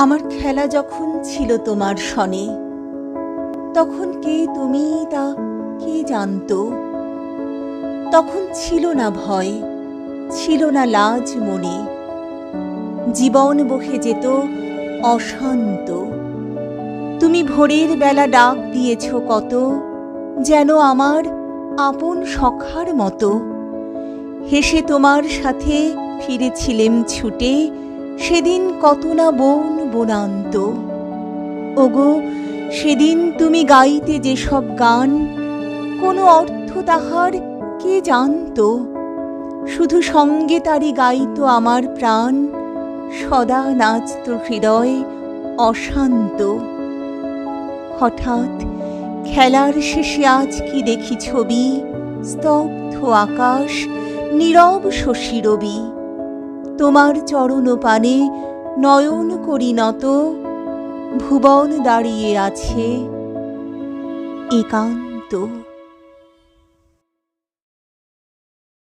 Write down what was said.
আমার খেলা যখন ছিল তোমার সনে, তখন কে তুমি তা কে জানতো? তখন ছিল না ভয়, ছিল না লাজ মনে। জীবন বহে যেত অশান্ত। তুমি ভোরের বেলা ডাক দিয়েছ কত, যেন আমার আপন সখার মতো। হেসে তোমার সাথে ফিরেছিলেম ছুটে, সেদিন কত না বন বনান্ত ওগো, সেদিন তুমি গাইতে যেসব গান, কোনো অর্থ তাহার কে জানতো? শুধু সঙ্গে তারি গাইতো আমার প্রাণ, সদা নাচত হৃদয় অশান্ত। হঠাৎ খেলার শেষে আজ কি দেখি ছবি, স্তব্ধ আকাশ, নীরব শশী রবি। তোমার চরণ পানে নয়ন করি নত ভুবন দাঁড়িয়ে আছে একান্ত।